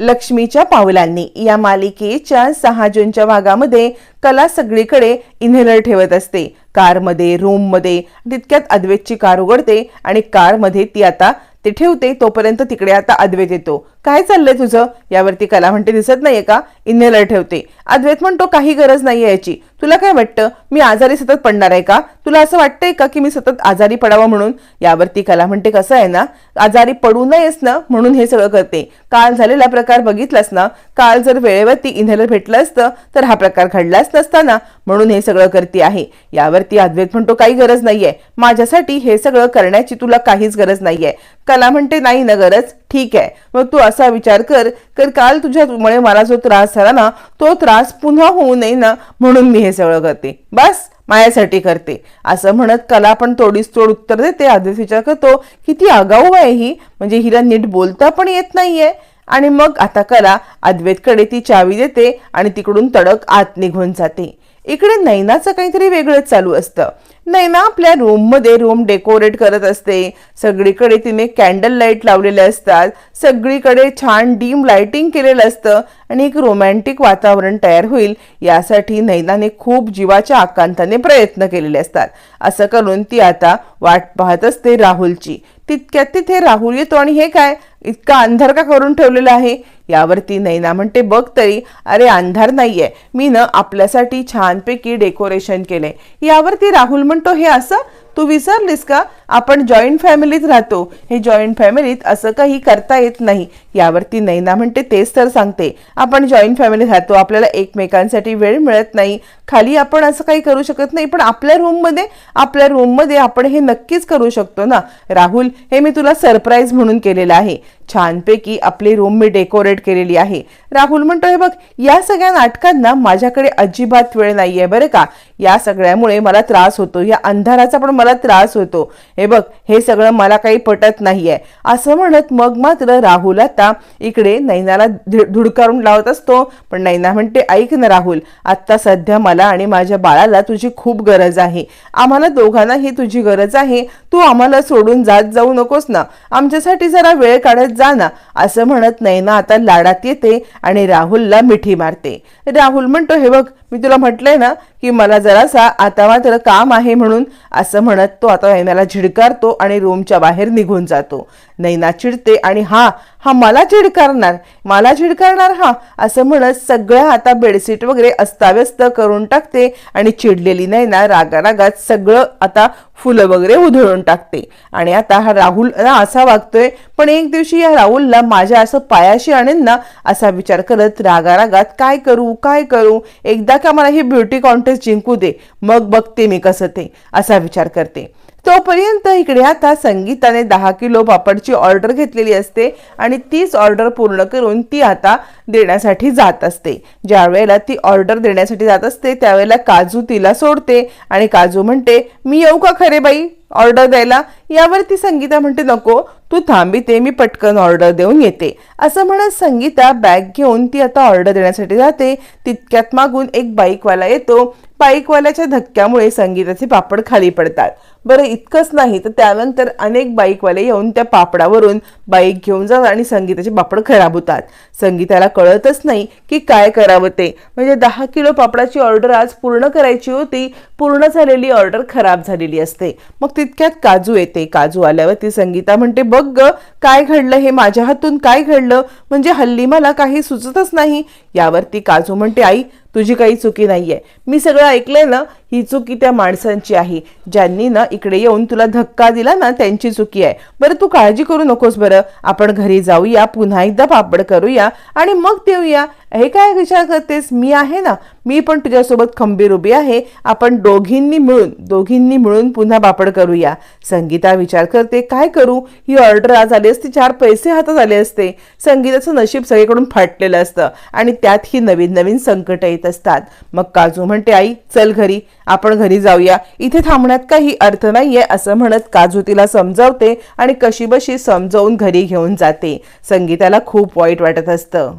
लक्ष्मीच्या पावलांनी. या मालिकेच्या सहा जूनच्या भागामध्ये कला सगळीकडे इन्हेलर ठेवत असते. कारमध्ये रूममध्ये तितक्यात अद्वैतची कार उघडते आणि कारमध्ये ती आता ते ठेवते तोपर्यंत तिकडे आता अद्वैत येतो. काय चाललंय तुझं? यावरती कला म्हणते दिसत नाहीये का? इन्हेलर ठेवते. अद्वैत म्हणतो काही गरज नाहीये याची. तुला काय वाटतं? मी आजारी सतत पडणार आहे का? तुला असं वाटतंय का की मी सतत आजारी पडावं म्हणून? यावरती कला म्हणते कसं आहे ना? आजारी पडू नयेस ना? म्हणून हे सगळं करते. काल झालेला प्रकार बघितलास ना? काल जर वेळेवरती इन्हेलर भेटलं असतं तर हा प्रकार घडलाच नसताना म्हणून हे सगळं करते आहे. यावरती अद्वैत म्हणतो काही गरज नाहीये. माझ्यासाठी हे सगळं करण्याची तुला काहीच गरज नाहीये. कला म्हणते नाही ना गरज. ठीक आहे. मग तू असा विचार कर तर काल तुझ्यामुळे मला जो त्रास झाला ना तो त्रास पुन्हा होऊ नये ना म्हणून मी हे सगळं करते. बस माझ्यासाठी करते. असं म्हणत कला पण तोडीस तोड उत्तर देते आधीच विचार करतो किती आगाऊ आहे ही. म्हणजे हिला नीट बोलता पण येत नाहीये. आणि मग आता कला अद्वैतकडे ती चावी देते आणि तिकडून तडक आत निघून जाते. इकडे नैनाचं काहीतरी वेगळंच चालू असतं. नैना आपल्या रूममध्ये रूम डेकोरेट करत असते. सगळीकडे तिने कॅन्डल लाइट लावलेले असतात. सगळीकडे छान डीम लाइटिंग केलेलं असतं आणि एक रोमॅन्टिक वातावरण तयार होईल. यासाठी नैनाने खूप जीवाच्या आकांताने प्रयत्न केलेले असतात. असं करून ती आता वाट पाहत असते राहुलची. तितक्यात तिथे राहुल येतो आणि हे काय इतका अंधार का करून ठेवलेला आहे? यावरती नैना म्हणते बघ तरी अरे अंधार नाहीये. मी न आपल्यासाठी छानपैकी डेकोरेशन केलंय. यावरती राहुल म्हणतो हे असं तू विसरलीस का? आपण जॉईंट फॅमिलीत राहतो. हे जॉईंट फॅमिलीत असं काही करता येत नाही. यावरती नैना म्हणते तेच तर सांगते. आपण जॉईंट फॅमिलीत राहतो. आपल्याला एकमेकांसाठी वेळ मिळत नाही. खाली आपण असं काही करू शकत नाही पण आपल्या रूममध्ये आपल्या रूममध्ये आपण हे नक्कीच करू शकतो ना? राहुल हे मी तुला सरप्राईज म्हणून केलेलं आहे. छानपैकी आपली रूम मी डेकोरेट केलेली आहे. राहुल म्हणतो बघ या सगळ्या नाटकांना माझ्याकडे अजिबात वेळ नाही आहे बरं का? या सगळ्यामुळे मला त्रास होतो या अंधाराचा पण मला त्रास होतो. हे बघ हे सगळं मला काही पटत नाही आहे असं म्हणत मग मात्र राहुल आता इकडे नैनाला धुडकारून लावत असतो. पण नैना म्हणते ऐक ना राहुल आत्ता सध्या मला आणि माझ्या बाळाला तुझी खूप गरज आहे. आम्हाला दोघांना ही तुझी गरज आहे. तू आम्हाला सोडून जात जाऊ नकोस ना. आमच्यासाठी जरा वेळ काढत जा ना असं म्हणत नैना आता लाडात येते आणि राहुलला मिठी मारते. राहुल म्हणतो हे बघ मी तुला म्हटलंय ना की मला जरासा आता मात्र काम आहे म्हणून असं म्हणत तो आता नैनाला झिडकारतो आणि रूमच्या बाहेर निघून जातो. नैना चिडते आणि हा हा मला चिडकारणार मला चिडकारणार हा असं म्हणत सगळ्या आता बेडशीट वगैरे अस्ताव्यस्त करून टाकते आणि चिडलेली नैना रागारागात सगळं आता फुलं वगैरे उधळून टाकते. आणि आता हा राहुल ना असा वागतोय पण एक दिवशी या राहुलला माझ्या असं पायाशी आणेन ना असा विचार करत रागारागात काय करू काय करू? एकदा का मला ही ब्युटी कॉन्टेस्ट जिंकू दे? मग बघते मी कसं ते असा विचार करते. तोपर्यंत इकडे आता संगीताने दहा किलो पापडची ऑर्डर घेतलेली असते आणि तीच ऑर्डर पूर्ण करून ती आता देण्यासाठी जात असते. ज्या वेळेला ती ऑर्डर देण्यासाठी जात असते त्यावेळेला काजू तिला सोडते आणि काजू म्हणते मी येऊ का खरे बाई? ऑर्डर द्यायला. यावरती संगीता म्हणते नको तू थांबिते मी पटकन ऑर्डर देऊन येते. असं म्हणत संगीता बॅग घेऊन ती आता ऑर्डर देण्यासाठी जाते. तितक्यात मागून एक बाईकवाला येतो. बाईकवाल्याच्या धक्क्यामुळे संगीताचे पापड खाली पडतात. बरं इतकंच नाही तर त्यानंतर अनेक बाईकवाले येऊन त्या पापडावरून बाईक घेऊन जातात आणि संगीताचे पापड खराब होतात. संगीताला कळतच नाही की काय करावं ते. म्हणजे दहा किलो पापडाची ऑर्डर आज पूर्ण करायची होती. पूर्ण झालेली ऑर्डर खराब झालेली असते. मग तितक्यात काजू येते. काजू आल्यावर ती संगीता म्हणते बघ ग काय घडलं? हे माझ्या हातून काय घडलं? म्हणजे हल्ली मला काही सुचतच नाही. यावरती काजू म्हणते आई तुझी काही चुकी नाही आहे मी सगळं ऐकलंय ना ही चुकी त्या माणसांची आहे. ज्यांनी ना इकडे येऊन तुला धक्का दिला ना त्यांची चुकी आहे. बरं तू काळजी करू नकोस बरं. आपण घरी जाऊया पुन्हा एकदा पापड करूया आणि मग देऊया. हे काय विचार करतेस? मी आहे ना. मी पण तुझ्यासोबत खंबीर उभी आहे. आपण दोघींनी मिळून दोघींनी मिळून पुन्हा पापड करूया. संगीता विचार करते काय करू? ही ऑर्डर आज आली असती चार पैसे हातात आले असते. संगीताचं नशीब सगळीकडून फाटलेलं असतं आणि त्यात ही नवीन नवीन संकट येत असतात. मग काजू म्हणते आई चल घरी. आपण घरी जाऊया. इथे थांबण्यात काही अर्थ नाहीये असं म्हणत काजू तिला समजावते आणि कशीबशी समजावून घरी घेऊन जाते. संगीताला खूप वाईट वाटत असतं.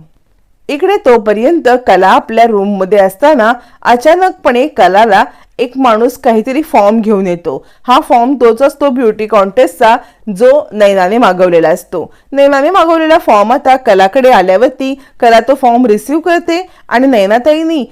इकडे तोपर्यंत कला आपल्या रूममध्ये असताना अचानकपणे कलाला एक माणूस काहीतरी फॉर्म घेऊन येतो. हा फॉर्म तोच असतो ब्युटी कॉन्टेस्टचा जो नैनाने मागवलेला असतो. नैनाने मागवलेला फॉर्म आता कलाकडे आल्यावरती कला तो फॉर्म रिसीव्ह करते आणि नैनाताईनी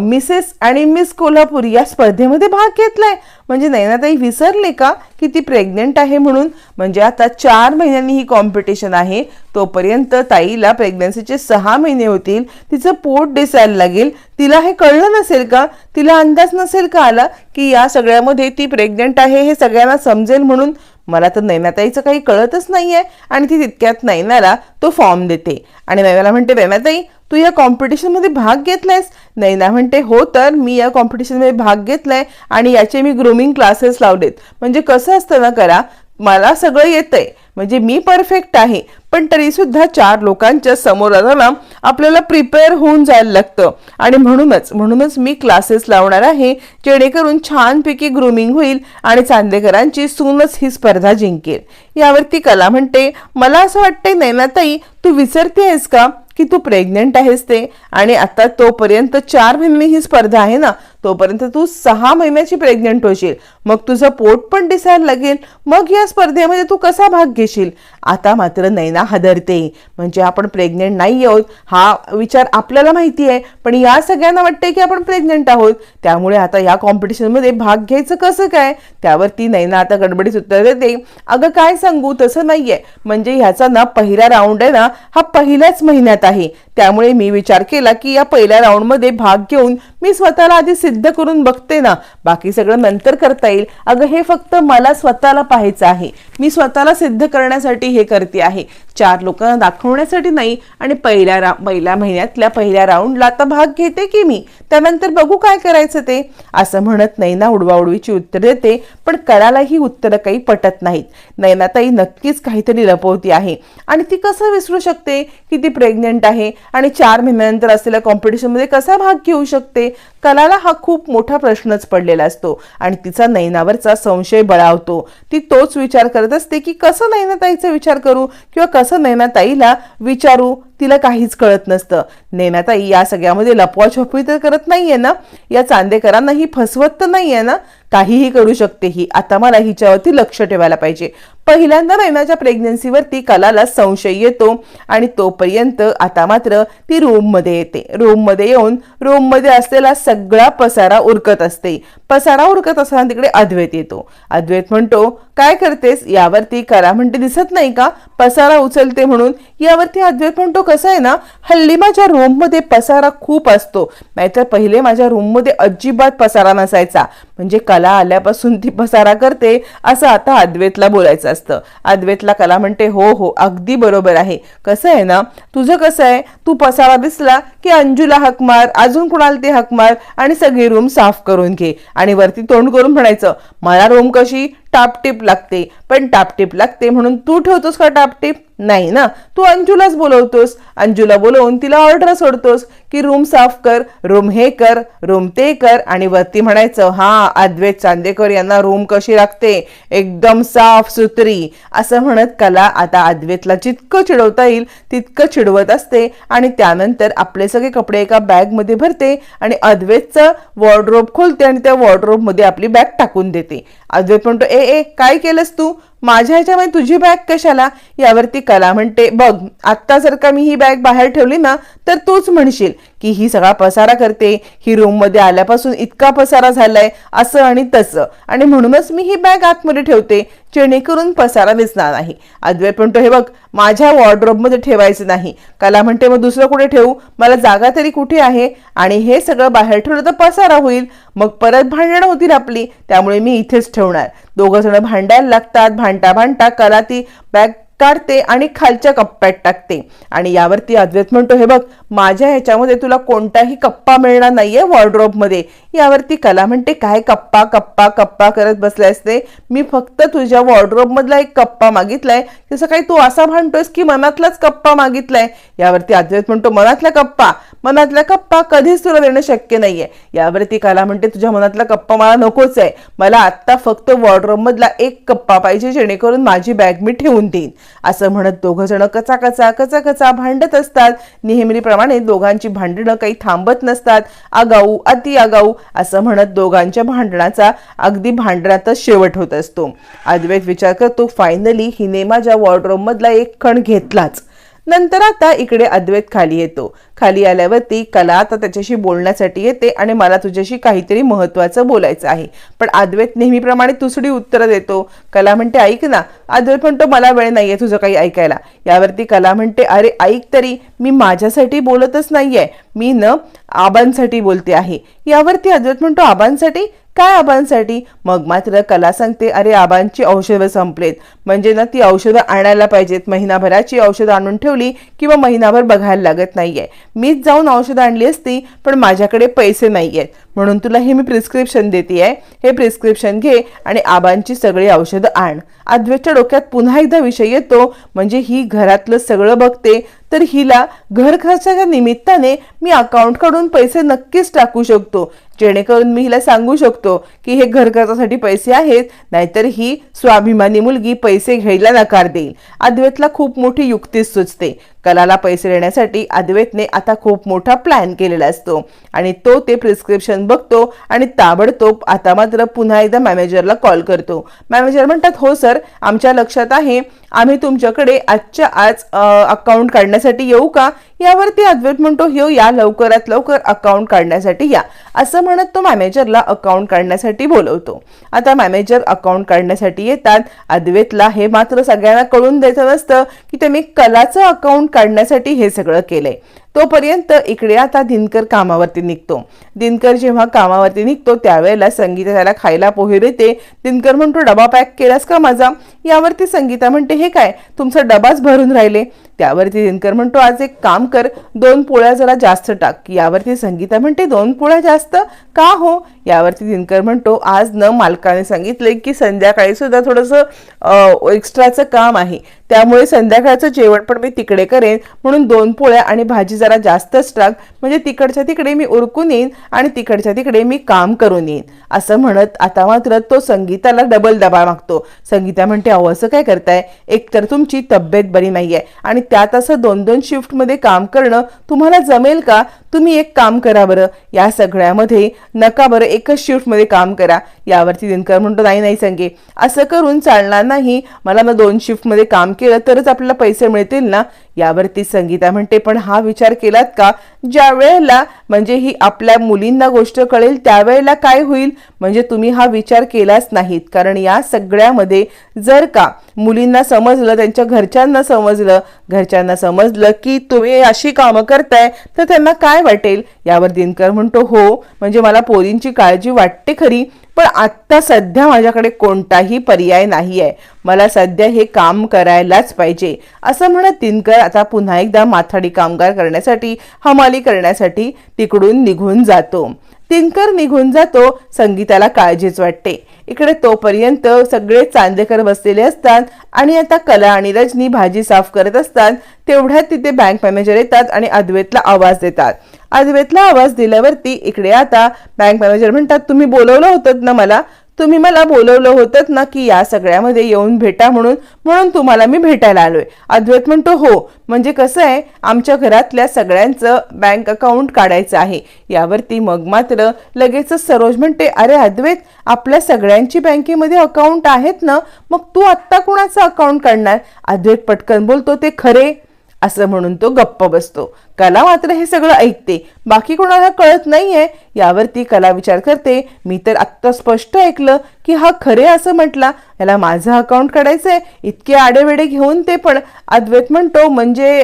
मिसेस आणि मिस कोल्हापूर या स्पर्धेमध्ये भाग घेतलाय. म्हणजे नैनाताई विसरले का की ती प्रेग्नेंट आहे म्हणून? म्हणजे आता चार महिन्यांनी ही कॉम्पिटिशन आहे. तोपर्यंत ताईला प्रेग्नन्सीचे सहा महिने होतील. तिचं पोट दिसायला लागेल. तिला हे कळलं नसेल का? तिला अंदाज नसेल का आला की या सगळ्यामध्ये ती प्रेग्नंट आहे हे सगळ्यांना समजेल म्हणून? मला तर नैनाताईचं काही कळतच नाहीये आणि ती तितक्यात नैनाला तो फॉर्म देते. आणि नैनाला म्हणते नैनाताई तू या कॉम्पिटिशनमध्ये भाग घेतलायस नैना म्हणते हो तर मी या कॉम्पिटिशनमध्ये भाग घेतलाय आणि याचे मी ग्रुमिंग क्लासेस लावलेत. म्हणजे कसं असतं ना करा मला सगळं येतंय. म्हणजे मी परफेक्ट आहे. पण तरी सुद्धा चार लोकांच्या समोर आताना आपल्याला प्रिपेअर होऊन जायला लागतं. आणि म्हणूनच म्हणूनच मी क्लासेस लावणार आहे जेणेकरून छानपैकी ग्रूमिंग होईल आणि चांदेकरांची सूनच ही स्पर्धा जिंकेल. यावरती कला म्हणते मला असं वाटतंय नैनाताई तू विसरते आहेस का? की तू प्रेग्नेंट आहेस ते? आणि आता तोपर्यंत चार महिने ही स्पर्धा आहे ना तोपर्यंत तू सहा महिन्याची प्रेग्नंट होशील. मग तुझं पोट पण दिसायला लागेल. मग या स्पर्धेमध्ये तू कसा भाग घेशील? आता मात्र नैना हदरते. म्हणजे आपण प्रेग्नेंट नाही आहोत हा विचार आपल्याला माहिती आहे. पण या सगळ्यांना वाटते की आपण प्रेग्नेंट आहोत. त्यामुळे आता या कॉम्पिटिशनमध्ये भाग घ्यायचं कसं काय? त्यावर ती नैना आता गडबडीत उत्तर देते. अगं काय सांगू तसं नाहीये. म्हणजे ह्याचा ना पहिला राऊंड आहे ना हा पहिल्याच महिन्यात आहे. त्यामुळे मी विचार केला की या पहिल्या राऊंडमध्ये भाग घेऊन मी स्वतःला आधी सिद्ध करून बघते ना बाकी सगळं नंतर करता येईल. अगं हे फक्त मला स्वतःला पाहायचं आहे. मी स्वतःला सिद्ध करण्यासाठी हे करते आहे. चार लोकांना दाखवण्यासाठी नाही आणि पहिल्या रा पहिल्या महिन्यातल्या पहिल्या राऊंडला आता भाग घेते की मी? त्यानंतर बघू काय करायचं ते? असं म्हणत नैना उडवाउडवीची उत्तर देते पण कणालाही उत्तरं काही पटत नाहीत. नैनाताई नक्कीच काहीतरी लपवती आहे. आणि ती कसं विसरू शकते? की ती प्रेग्नंट आहे? आणि चार महिन्यानंतर असलेल्या कॉम्पिटिशनमध्ये कसा भाग घेऊ शकते? कलाला हा खूप मोठा प्रश्नच पडलेला असतो आणि तिचा नैनावरचा संशय बळावतो. ती तोच विचार करत असते की कसं नैनाताईचा विचार करू किंवा कसं नैनाताईला विचारू? तिला काहीच कळत नसतं. नैनाताई या सगळ्यामध्ये लपवाछपवी तर करत नाहीये ना? या चांदेकरांना ही फसवत तर नाहीये ना? काहीही करू शकते ही. आता मला हिच्यावरती लक्ष ठेवायला पाहिजे. पहिल्यांदा नैनाच्या प्रेग्नन्सीवरती कलाला संशय येतो आणि तोपर्यंत आता मात्र ती रूममध्ये येते. रूममध्ये येऊन रूममध्ये असलेला सगळा पसारा उरकत असते. पसारा उरकत असताना तिकडे अद्वैत येतो. अद्वैत म्हणतो काय करतेस? यावरती करा. म्हणते दिसत नाही का? पसारा उचलते म्हणून. यावरती अद्वैत म्हणतो कसं आहे ना? हल्ली माझ्या रूममध्ये पसारा खूप असतो. नाहीतर पहिले माझ्या रूममध्ये अजिबात पसारा नसायचा. म्हणजे कला आल्यापासून ती पसारा करते असं आता अद्वैतला बोलायचं असतं. अद्वैतला कला म्हणते हो हो अगदी बरोबर आहे. कसं आहे ना? तुझं कसं आहे? तू पसारा दिसला की अंजूला हाक मार अजून कुणाला ते हाक मार आणि सगळी रूम साफ करून घे. आणि वरती तोंड करून म्हणायचं मला रूम कशी? टापटीप लागते. पण टापटीप लागते म्हणून तू ठेवतोस का टापटीप? नाही ना. तू अंजूलाच बोलवतोस. अंजूला बोलवून तिला ऑर्डर सोडतोस की रूम साफ कर रूम हे कर रूम ते कर आणि वरती म्हणायचं हा अद्वैत चांदेकर यांना रूम कशी लागते? एकदम साफ सुथरी. असं म्हणत कला आता अद्वैतला जितकं चिडवता येईल तितकं चिडवत असते आणि त्यानंतर आपले सगळे कपडे एका बॅगमध्ये भरते आणि अद्वैतचं वॉर्डरोब खोलते आणि त्या वॉर्डरोबमध्ये आपली बॅग टाकून देते. अद्वैत म्हणतो ए ए काय केलंस तू? माझ्या ह्याच्यामध्ये तुझी बॅग कशाला? यावरती कला म्हणते बघ आत्ता जर का मी ही बॅग बाहेर ठेवली ना तर तूच म्हणशील. की ही सगळा पसारा करते ही रूममध्ये आल्यापासून इतका पसारा झालाय असं आणि तसं. आणि म्हणूनच मी ही बॅग आतमध्ये ठेवते जेणेकरून पसारा दिसणार नाही. अद्वैत म्हणतो हे बघ माझ्या वॉर्ड्रोबमध्ये ठेवायचं नाही. कला म्हणते मग दुसरं कुठे ठेवू? मला जागा तरी कुठे आहे? आणि हे सगळं बाहेर ठेवलं तर पसारा होईल. मग परत भांडणं होतील आपली. त्यामुळे मी इथेच ठेवणार. दोघं जण भांडायला लागतात भांडता भांडता कला ती बॅग काढते आणि खालच्या कप्प्यात टाकते. आणि यावरती अद्वैत म्हणतो हे बघ माझ्या ह्याच्यामध्ये तुला कोणताही कप्पा मिळणार नाहीये वॉर्ड्रोबमध्ये यावरती कला म्हणते काय कप्पा कप्पा कप्पा करत बसले असते मी फक्त तुझ्या वॉर्ड्रोबमधला एक कप्पा मागितलाय. तसं काही तू असा म्हणतोयस की मनातलाच कप्पा मागितलाय. यावरती अद्वैत म्हणतो मनातला कप्पा? मनातल्या कप्पा कधीच तुला देणं शक्य नाहीये. यावरती कला म्हणते तुझ्या मनातला कप्पा मला नकोच आहे. मला आत्ता फक्त वॉर्डरोब मधला एक कप्पा पाहिजे जेणेकरून माझी बॅग मी ठेवून देईन. असं म्हणत दोघं जण कचा कचा कचा कचा भांडत असतात. नेहमीप्रमाणे दोघांची भांडणं काही थांबत नसतात. आगाऊ अति आगाऊ असं म्हणत दोघांच्या भांडणाचा अगदी भांडणातच शेवट होत असतो. अद्वैत विचार करतो फायनली हिने माझ्या वॉर्डरोब मधला एक खण घेतलाच. नंतर आता इकडे अद्वैत खाली येतो. खाली आल्यावरती कला आता त्याच्याशी बोलण्यासाठी येते आणि मला तुझ्याशी काहीतरी महत्वाचं बोलायचं आहे. पण अद्वैत नेहमीप्रमाणे तुसडी उत्तरं देतो. कला म्हणते ऐक ना अद्वैत म्हणतो मला वेळ नाही आहे तुझं काही ऐकायला. यावरती कला म्हणते अरे ऐक तरी मी माझ्यासाठी बोलतच नाही आहे मी न आबांसाठी बोलते आहे. यावरती अद्वैत म्हणतो आबांसाठी? काय आबांसाठी? मग मात्र कला सांगते अरे आबांची औषधं संपलेत. म्हणजे ना ती औषधं आणायला पाहिजेत. महिनाभराची औषधं आणून ठेवली किंवा महिनाभर बघायला लागत नाहीये. मीच जाऊन औषधं आणली असती पण माझ्याकडे पैसे नाहीयेत. म्हणून तुला हे मी प्रिस्क्रिप्शन देते आहे हे प्रिस्क्रिप्शन घे आणि आबांची सगळी औषधं आण. आद्वेच्या डोक्यात पुन्हा एकदा विषय येतो म्हणजे ही घरातलं सगळं बघते. तर हिला घर खर्चाच्या निमित्ताने मी अकाउंटकडून पैसे नक्कीच टाकू शकतो. जेणेकरून मी हिला सांगू शकतो की हे घर खर्चासाठी पैसे आहेत नाहीतर ही स्वाभिमानी मुलगी पैसे घ्यायला नकार देईल. अद्वैतला खूप मोठी युक्तीच सुचते. कलाला पैसे देण्यासाठी अद्वैतने आता खूप मोठा प्लॅन केलेला असतो. आणि तो ते प्रिस्क्रिप्शन बघतो आणि ताबडतोब आता मात्र पुन्हा एकदा मॅनेजरला कॉल करतो. मॅनेजर म्हणतात हो सर आमच्या लक्षात आहे. आम्ही तुमच्याकडे आजच्या आज अकाउंट काढण्यासाठी येऊ का? यावरती अद्वैत म्हणतो हो या लवकरात लवकर अकाउंट काढण्यासाठी या. असं म्हणत तो मॅनेजरला अकाउंट काढण्यासाठी बोलवतो. आता मॅनेजर अकाउंट काढण्यासाठी येतात. अद्वैतला हे मात्र सगळ्यांना कळून द्यायचं नसतं की त्यांनी कलाचं अकाउंट काढण्यासाठी हे सगळं केलंय. तोपर्यंत इकडे आता दिनकर कामावरती निघतो. दिनकर जेव्हा कामावरती निघतो त्यावेळेला संगीता त्याला खायला पोहे देते. दिनकर म्हणतो डबा पॅक केलास का माझा? यावरती संगीता म्हणते हे काय? तुमचा डबाच भरून राहिले. त्यावरती दिनकर म्हणतो आज एक काम कर दोन पोळ्या जरा जास्त टाक. यावरती संगीता म्हणते दोन पोळ्या जास्त का हो? यावरती दिनकर म्हणतो आज न मालकाने सांगितले की संध्याकाळी सुद्धा थोडंसं एक्स्ट्राचं काम आहे. त्यामुळे संध्याकाळचं जेवण पण मी तिकडे करेन. म्हणून दोन पोळ्या आणि भाजी जरा जास्तच टाक. म्हणजे तिकडच्या तिकडे मी उरकून येईन आणि तिकडच्या तिकडे मी काम करून येईन. असं म्हणत आता मात्र तो संगीताला डबल दबा मागतो. संगीता म्हणते अहो असं काय करताय? एकतर तुमची तब्येत बरी नाही आहे आणि त्यात असं दोन दोन शिफ्टमध्ये काम करणं तुम्हाला जमेल का? तुम्ही एक काम करा बरं. या सगळ्यामध्ये नका बरं एकच शिफ्टमध्ये काम करा. यावरती दिनकर म्हणतो नाही नाही संगे. असं करून चालणार नाही. मला ना दोन शिफ्टमध्ये काम केलं तरच आपल्याला पैसे मिळतील ना. यावरती संगीता म्हणते पण हा विचार केलात का? ज्या वेळेला म्हणजे ही आपल्या मुलींना गोष्ट कळेल त्यावेळेला काय होईल? म्हणजे तुम्ही हा विचार केलाच नाहीत. कारण या सगळ्यामध्ये जर का मुलींना समजलं त्यांच्या घरच्यांना समजलं घरच्यांना समजलं की तुम्ही अशी कामं करताय तर त्यांना काय वाटेल यावर दिनकर म्हणतो हो म्हणजे मला पोरींची काळजी वाटते खरी पण आत्ता सध्या माझ्याकडे कोणताही पर्याय नाही आहे मला सध्या हे काम करायलाच पाहिजे. असं म्हणत दिनकर आता पुन्हा एकदा माथाडी कामगार करण्यासाठी हमाली करण्यासाठी तिकडून निघून जातो. दिनकर निघून जातो संगीताला काळजीच वाटते. इकडे तोपर्यंत सगळे चांदेकर बसलेले असतात आणि आता कला आणि रजनी भाजी साफ करत असतात तेवढ्यात तिथे बँक मॅनेजर येतात आणि अद्वैतला आवाज देतात. अद्वैतला आवाज दिल्यावरती इकडे आता बँक मॅनेजर म्हणतात तुम्ही बोलवलं होतं ना मला? तुम्ही मला बोलवलं होतं ना की या सगळ्यामध्ये येऊन भेटा म्हणून म्हणून तुम्हाला मी भेटायला आलोय. अद्वैत म्हणतो हो म्हणजे कसं आहे आमच्या घरातल्या सगळ्यांचं बँक अकाउंट काढायचं आहे. यावरती मग मात्र लगेचच सरोज म्हणते अरे अद्वैत आपल्या सगळ्यांची बँकेमध्ये अकाउंट आहेत ना मग तू आत्ता कुणाचं अकाउंट काढणार? अद्वैत पटकन बोलतो ते खरे असं म्हणून तो गप्प बसतो. कला मात्र हे सगळं ऐकते. बाकी कोणाला कळत नाहीये यावरती कला विचार करते. मी तर आत्ता स्पष्ट ऐकलं की हा खरे असं म्हटला याला माझं अकाउंट काढायचंय इतके आडेवेडे घेऊन ते पण. अद्वैत म्हणतो म्हणजे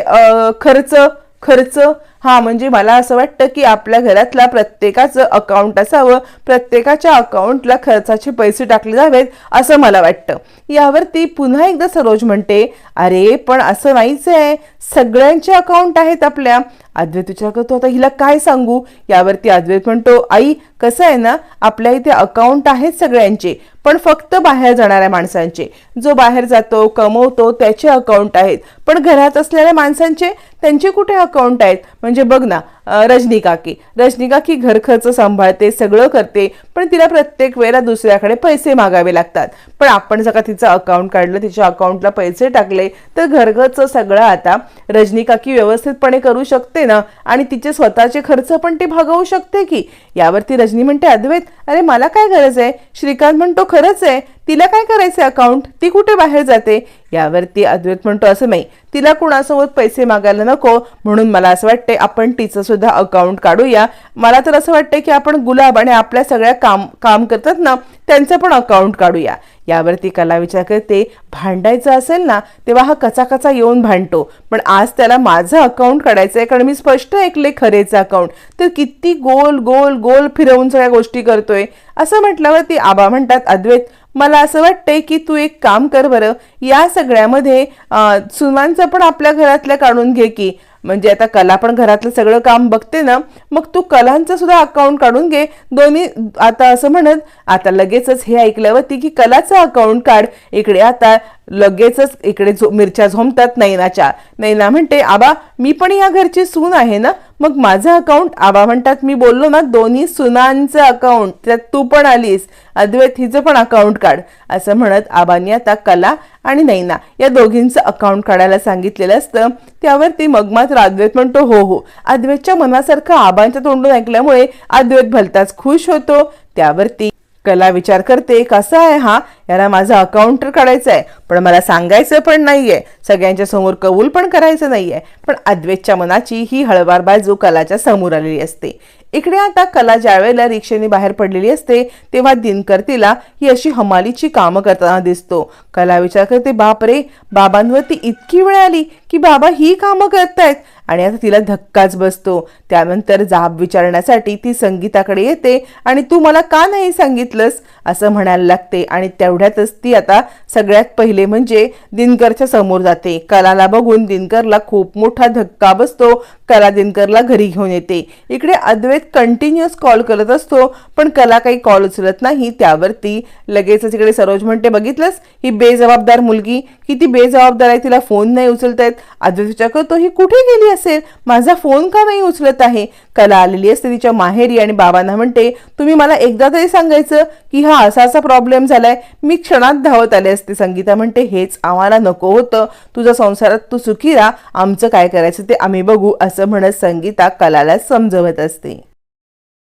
खर्च. खर्च हा म्हणजे मला असं वाटतं की आपल्या घरातला प्रत्येकाचं अकाउंट असावं प्रत्येकाच्या अकाउंटला खर्चाचे पैसे टाकले जावेत असं मला वाटतं. यावरती पुन्हा एकदा सरोज म्हणते अरे पण असं नाहीच आहे. सगळ्यांचे अकाउंट आहेत आपल्या. अद्वैत विचार करतो. आता हिला काय सांगू? यावरती अद्वैत म्हणतो आई कसं आहे ना आपल्या इथे अकाउंट आहेत सगळ्यांचे पण फक्त बाहेर जाणाऱ्या माणसांचे. जो बाहेर जातो कमवतो त्याचे अकाउंट आहेत. पण घरात असलेल्या माणसांचे त्यांचे कुठे अकाउंट आहेत? म्हणजे बघ ना रजनी काकी रजनी काकी घर खर्च सांभाळते सगळं करते पण तिला प्रत्येक वेळेला दुसऱ्याकडे पैसे मागावे लागतात. पण आपण जर का तिचं अकाउंट काढलं तिच्या अकाउंटला पैसे टाकले तर घरघरचं सगळं आता रजनी काकी व्यवस्थितपणे करू शकते ना? आणि तिचे स्वतःचे खर्च पण ती भागवू शकते की? यावरती रजनी म्हणते अद्वैत अरे मला काय गरज आहे? श्रीकांत म्हणतो खरंच आहे. तिला काय करायचं अकाउंट ती कुठे बाहेर जाते? यावरती अद्वैत म्हणतो असं नाही. तिला कुणासोबत पैसे मागायला नको. म्हणून मला असं वाटते आपण तिचं सुद्धा अकाउंट काढूया. मला तर असं वाटतंय की आपण गुलाब आणि आपल्या सगळ्या काम काम करतात ना त्यांचं पण अकाउंट काढूया. यावरती कला विचार करते भांडायचं असेल ना तेव्हा हा कचा कचा येऊन भांडतो. पण आज त्याला माझं अकाउंट काढायचं आहे कारण मी स्पष्ट ऐकले खरेचं अकाउंट तर किती गोल गोल गोल फिरवून सगळ्या गोष्टी करतोय. असं म्हटल्यावरती आबा म्हणतात अद्वैत मला असं वाटतंय की तू एक काम कर बरं. या सगळ्यामध्ये अं, सुनांचं पण आपल्या घरातल्या काढून घे की. म्हणजे आता कला पण घरातलं सगळं काम बघते ना मग तू कलांचं सुद्धा अकाउंट काढून घे. दोन्ही आता असं म्हणत आता लगेचच हे ऐकल्यावरती की कलाचं अकाउंट काढ. इकडे आता लगेचच इकडे झो मिरच्या झोमतात नैनाच्या. नैना म्हणते आबा मी पण या घरची सून आहे ना मग माझं अकाउंट आबा म्हणतात मी बोललो ना दोन्ही सुनांचं अकाउंट त्यात तू पण आलीस अद्वैत हिचं पण अकाउंट काढ असं म्हणत आबांनी आता कला आणि नैना या दोघींचं अकाउंट काढायला सांगितलेलं असतं. त्यावरती मग मात्र अद्वैत म्हणतो हो हो. अद्वैतच्या मनासारखं आबांच्या तोंडून ऐकल्यामुळे अद्वैत भलताच खुश होतो. त्यावरती कला विचार करते कसा आहे हा याला माझा अकाउंट तर काढायचं आहे. पण मला सांगायचं पण नाहीये. सगळ्यांच्या समोर कबूल पण करायचं नाही आहे पण अद्वैतच्या मनाची ही हळवार बाजू कलाच्या समोर आलेली असते. इकडे आता कला ज्या वेळेला रिक्षेने बाहेर पडलेली असते तेव्हा दिनकर तिला ही अशी हमालीची कामं करताना दिसतो. कला विचार करते बाप रे बाबांवरती इतकी वेळ आली की बाबा ही कामं करतायत. आणि आता तिला धक्काच बसतो. त्यानंतर जाब विचारण्यासाठी ती संगीताकडे येते आणि तू मला का नाही सांगितलंस? असं म्हणायला लागते आणि तेवढ्यातच ती आता सगळ्यात पहिले म्हणजे दिनकरच्या समोर जाते. कलाला बघून दिनकरला खूप मोठा धक्का बसतो. कला दिनकरला घरी घेऊन येते. इकडे अद्वैत कंटिन्युअस कॉल करत असतो पण कला काही कॉल उचलत नाही. त्यावरती लगेचच इकडे सरोज म्हणते बघितलंस? ही बेजबाबदार मुलगी. किती बेजबाबदार आहे तिला फोन नाही उचलत आहेत अद्वैत विचार करतो ही कुठे गेली असेल माझा फोन का नाही उचलत आहे? कला आलेली असते तिच्या माहेरी आणि बाबांना म्हणते तुम्ही मला एकदा तरी सांगायचं की हा असा असा प्रॉब्लेम झालाय मी क्षणात धावत आले असते. संगीता म्हणते हेच आम्हाला नको होतं. तुझ्या संसारात तू सुखी राहा. आमचं काय करायचं ते आम्ही बघू असं म्हणत संगीता कलाला समजवत असते.